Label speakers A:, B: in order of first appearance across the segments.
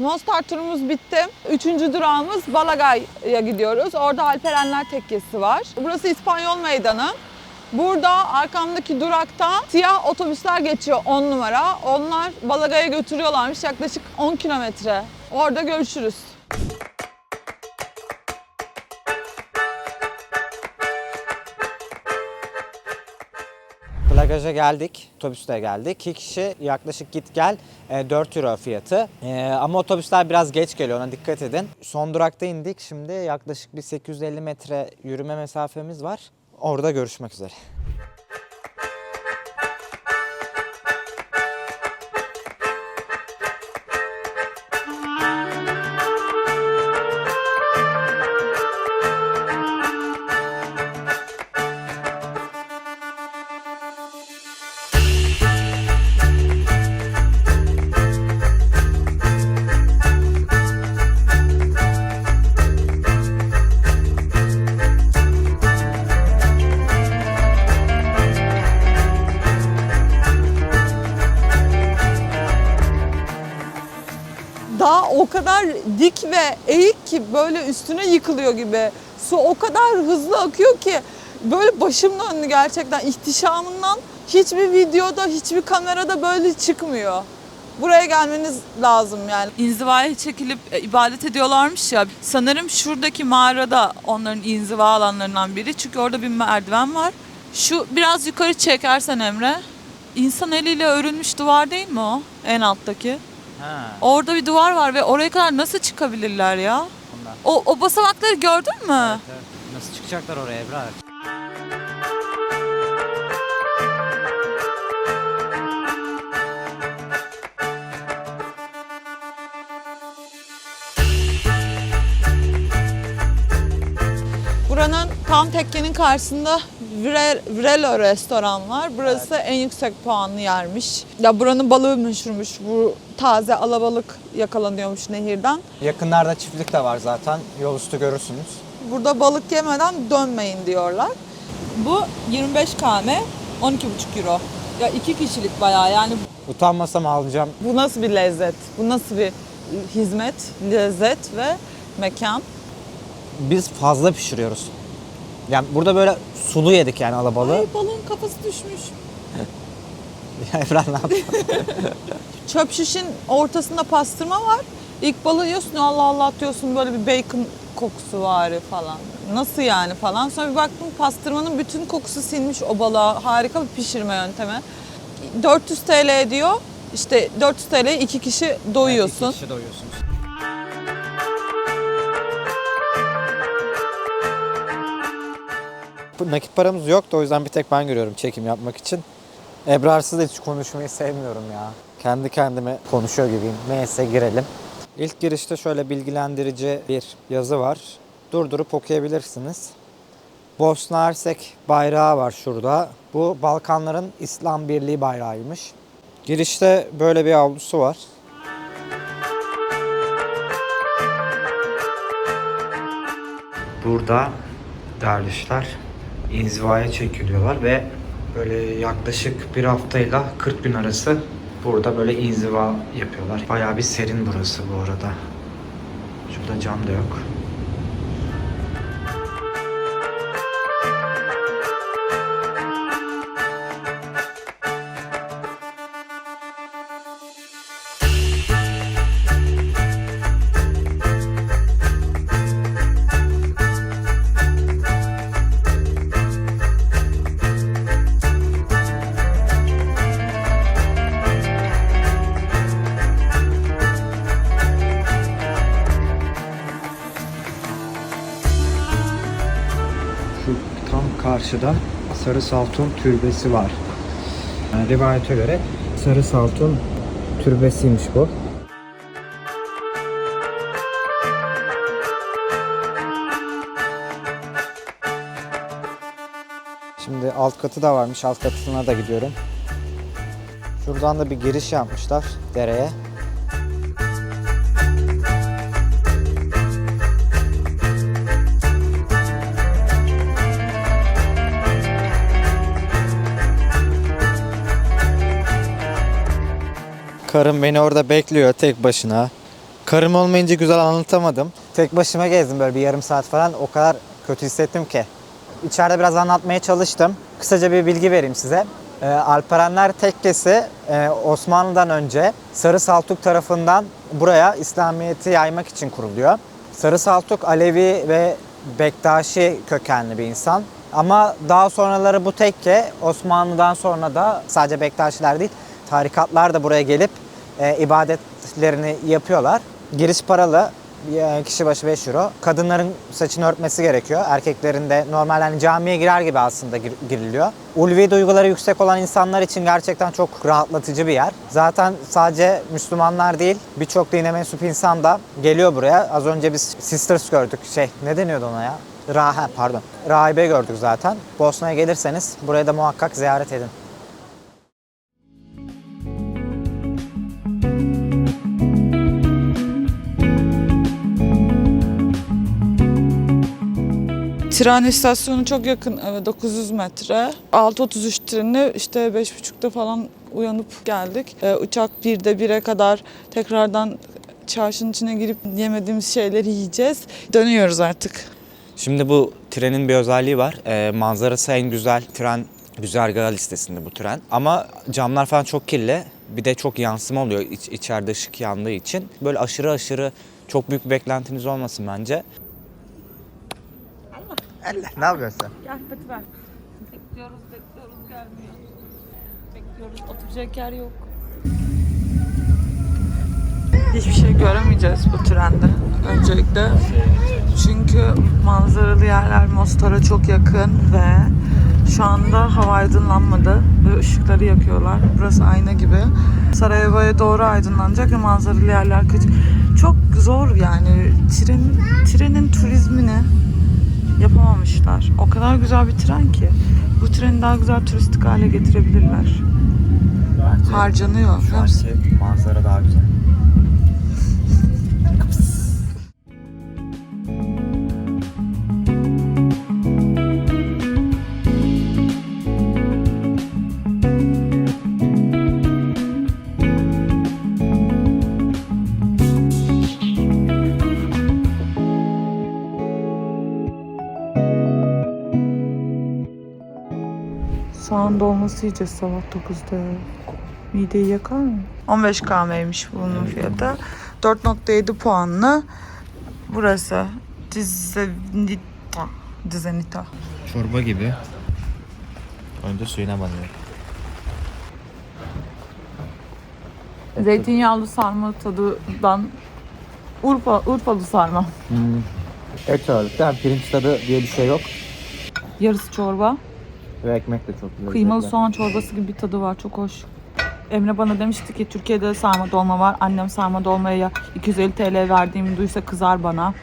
A: Mostar turumuz bitti. Üçüncü durağımız Balagay'a gidiyoruz. Orada Alperenler Tekkesi var. Burası İspanyol Meydanı. Burada arkamdaki durakta siyah otobüsler geçiyor 10 numara. Onlar Balagay'a götürüyorlarmış yaklaşık 10 kilometre. Orada görüşürüz.
B: Plagaja geldik, otobüste geldik. İki kişi yaklaşık git gel e, 4 euro fiyatı. E, ama otobüsler biraz geç geliyor ona dikkat edin. Son durakta indik şimdi yaklaşık bir 850 metre yürüme mesafemiz var. Orada görüşmek üzere.
A: Dağ o kadar dik ve eğik ki böyle üstüne yıkılıyor gibi. Su o kadar hızlı akıyor ki böyle başım döndü gerçekten ihtişamından. Hiçbir videoda, hiçbir kamerada böyle çıkmıyor. Buraya gelmeniz lazım yani.
C: İnzivaya çekilip e, ibadet ediyorlarmış ya. Sanırım şuradaki mağarada onların inziva alanlarından biri. Çünkü orada bir merdiven var. Şu biraz yukarı çekersen Emre. İnsan eliyle örülmüş duvar değil mi o? En alttaki.
B: Ha,
C: Orada bir duvar var ve oraya kadar nasıl çıkabilirler ya? O, o basamakları gördün mü?
B: Nasıl çıkacaklar oraya Ebrar?
A: Buranın tam tekkenin karşısında Vrelo restoran var. Burası en yüksek puanlı yermiş. Ya buranın balığı meşhurmuş. Bu taze alabalık yakalanıyormuş nehirden.
B: Yakınlarda çiftlik de var zaten. Yol üstü görürsünüz.
A: Burada balık yemeden dönmeyin diyorlar.
C: Bu 25 kame 12,5 euro. Ya iki kişilik bayağı yani
B: Utanmasam alacağım.
A: Bu nasıl bir lezzet? Bu nasıl bir hizmet, lezzet ve mekan?
B: Biz fazla pişiriyoruz. Yani burada böyle sulu yedik yani alabalığı.
C: Ay balığın kafası düşmüş.
B: Ebrar ne yapıyor?
A: Çöp şişin ortasında pastırma var. İlk balığı yiyorsun Allah Allah diyorsun böyle bir bacon kokusu var falan. Nasıl yani falan. Sonra bir baktım pastırmanın bütün kokusu sinmiş o balığa. Harika bir pişirme yöntemi. 400 TL ediyor. İşte 400 TL'ye iki kişi doyuyorsun.
B: İki kişi doyuyorsunuz. Nakit paramız yoktu o yüzden bir tek ben görüyorum çekim yapmak için. Ebrarsız da hiç konuşmayı sevmiyorum ya. Kendi kendime konuşuyor gibiyim. Neyse girelim. İlk girişte şöyle bilgilendirici bir yazı var. Durdurup okuyabilirsiniz. Bosna Hersek bayrağı var şurada. Bu Balkanların İslam Birliği bayrağıymış. Girişte böyle bir avlusu var. Burada dervişler inzivaya çekiliyorlar ve böyle yaklaşık bir haftayla 40 gün arası burada böyle inziva yapıyorlar. Bayağı bir serin burası bu arada. Şurada cam da yok. Karşıda Sarı Saltun Türbesi var. Yani rivayete göre Sarı Saltun Türbesiymiş bu. Şimdi alt katı da varmış. Alt katına da gidiyorum. Şuradan da bir giriş yapmışlar dereye. Karım beni orada bekliyor tek başına. Karım olmayınca güzel anlatamadım. Tek başıma gezdim böyle bir yarım saat falan. O kadar kötü hissettim ki. İçeride biraz anlatmaya çalıştım. Kısaca bir bilgi vereyim size. Ee, Alperenler Tekkesi e, Osmanlı'dan önce Sarı Saltuk tarafından buraya İslamiyet'i yaymak için kuruluyor. Sarı Saltuk Alevi ve Bektaşi kökenli bir insan. Ama daha sonraları bu tekke Osmanlı'dan sonra da sadece Bektaşiler değil tarikatlar da buraya gelip e, ibadetlerini yapıyorlar. Giriş paralı. e, Kişi başı 5 euro. Kadınların saçını örtmesi gerekiyor. Erkeklerin de normal hani camiye girer gibi aslında gir- giriliyor. Ulvi duyguları yüksek olan insanlar için gerçekten çok rahatlatıcı bir yer. Zaten sadece Müslümanlar değil birçok dine mensup insan da geliyor buraya. Az önce biz sisters gördük. Şey ne deniyordu ona ya? Rahe pardon. Rahibe gördük zaten. Bosna'ya gelirseniz buraya da muhakkak ziyaret edin.
A: Tren istasyonu çok yakın eve 900 metre. 6.33 treni işte 5.30'da falan uyanıp geldik. Ee, uçak 1'de 1'e kadar tekrardan çarşının içine girip yemediğimiz şeyleri yiyeceğiz. Dönüyoruz artık.
D: Şimdi bu trenin bir özelliği var. Ee, manzarası en güzel tren güzergahı listesinde bu tren. Ama camlar falan çok kirli. Bir de çok yansıma oluyor iç, içeride ışık yandığı için. Böyle aşırı aşırı çok büyük beklentiniz olmasın bence.
B: Ne yapıyorsun?
C: Gel hadi ver. Bekliyoruz bekliyoruz gelmiyor. Bekliyoruz oturacak yer yok.
A: Hiçbir şey göremeyeceğiz bu trende öncelikle. Çünkü manzaralı yerler Mostar'a çok yakın ve şu anda hava aydınlanmadı ve ışıkları yakıyorlar. Burası ayna gibi. Sarajevo'ya doğru aydınlanacak ve manzaralı yerler kaç. Çok zor yani tren, trenin turizmini yapamamışlar. O kadar güzel bir tren ki. Bu treni daha güzel turistik hale getirebilirler. Harcanıyor.
D: Şu anki manzara daha güzel.
A: Soğan dolması yiyeceğiz sabah 9'da. Mideyi yakar mı? 15 km'ymiş bunun fiyatı. 4.7 puanlı. Burası. Dizenita. Dizenita.
D: Çorba gibi. Önce suyuna banıyor.
C: Zeytinyağlı sarma tadından Urfa, Urfalı sarma.
B: Et ağırlıkta pirinç tadı diye bir şey yok.
C: Yarısı çorba.
B: Ve ekmek de çok lezzetli.
C: Kıymalı soğan çorbası gibi bir tadı var. Çok hoş. Emre bana demişti ki Türkiye'de sarma dolma var. Annem sarma dolmaya 250 TL verdiğimi duysa kızar bana.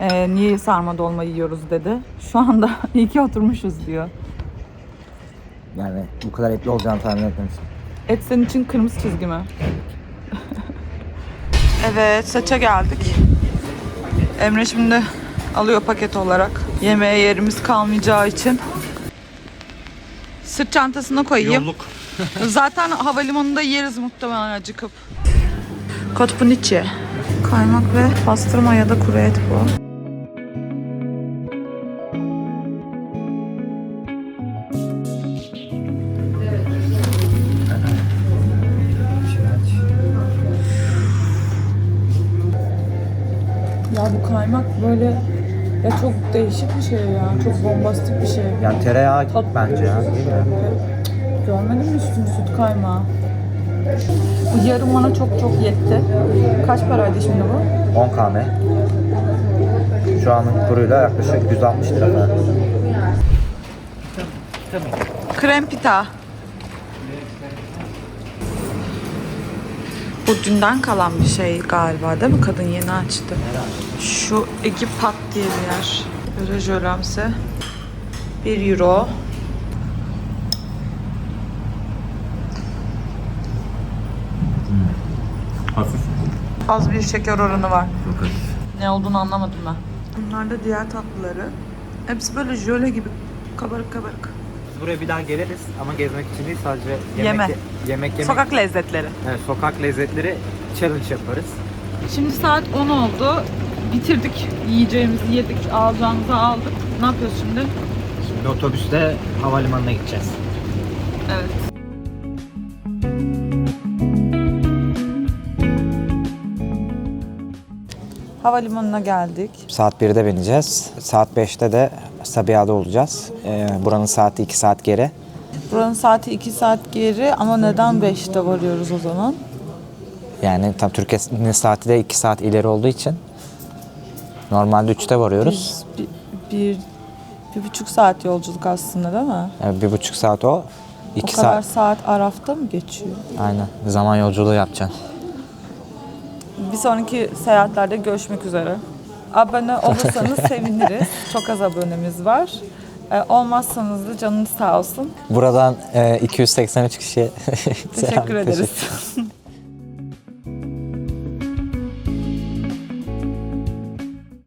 C: Ee, niye sarma dolma yiyoruz dedi. Şu anda iyi ki oturmuşuz diyor.
B: Yani bu kadar etli olacağını tahmin etmemiştim.
C: Et senin için kırmızı çizgi mi? evet saça geldik. Emre şimdi alıyor paket olarak. Yemeğe yerimiz kalmayacağı için. Sırt çantasına koyayım. Zaten havalimanında yeriz muhtemelen acıkıp. Kotpuniçi. Kaymak ve pastırma ya da kuru et bu. Ya bu kaymak böyle ya çok değişik bir şey ya. Çok bombastik bir şey.
B: Yani tereyağı
C: Tat-
B: bence ya değil mi?
C: Görmedin mi üstünü süt kaymağı? Bu yarım bana çok çok yetti. Kaç paraydı şimdi bu?
B: 10 km. Şu anın kuruyla yaklaşık 160 lira.
A: Krem pita. Bu dünden kalan bir şey galiba değil mi? Kadın yeni açtı. Şu Egi Pat diye bir yer. Böyle jölemsi. 1 euro.
D: Hafif.
A: Az bir şeker oranı var.
D: Çok hafif.
A: Ne olduğunu anlamadım ben. Bunlar da diğer tatlıları. Hepsi böyle jöle gibi kabarık kabarık.
B: Biz buraya bir daha geliriz ama gezmek için değil sadece yemek
A: Yeme.
B: yemek yemek.
A: Sokak lezzetleri.
B: Evet, sokak lezzetleri challenge yaparız.
E: Şimdi saat 10 oldu. Bitirdik. Yiyeceğimizi yedik, alacağımızı aldık. Ne yapıyoruz şimdi?
F: Şimdi otobüste havalimanına gideceğiz.
E: Evet.
A: Havalimanına geldik.
B: Saat 1'de bineceğiz. Saat 5'te de Sabiha'da olacağız. Ee, buranın saati 2 saat geri.
A: Buranın saati 2 saat geri ama neden 5'te varıyoruz o zaman?
B: Yani tam Türkiye'nin saati de 2 saat ileri olduğu için normalde 3'te varıyoruz.
A: Biz bir, bir, bir buçuk saat yolculuk aslında değil mi?
B: Yani bir buçuk saat o.
A: o
B: 2
A: kadar
B: saat.
A: saat Araf'ta mı geçiyor?
B: Aynen. Zaman yolculuğu yapacaksın.
A: Bir sonraki seyahatlerde görüşmek üzere. Abone olursanız seviniriz. Çok az abonemiz var. Ee, olmazsanız da canınız sağ olsun.
B: Buradan e, 283 kişiye selam.
A: Teşekkür ederiz.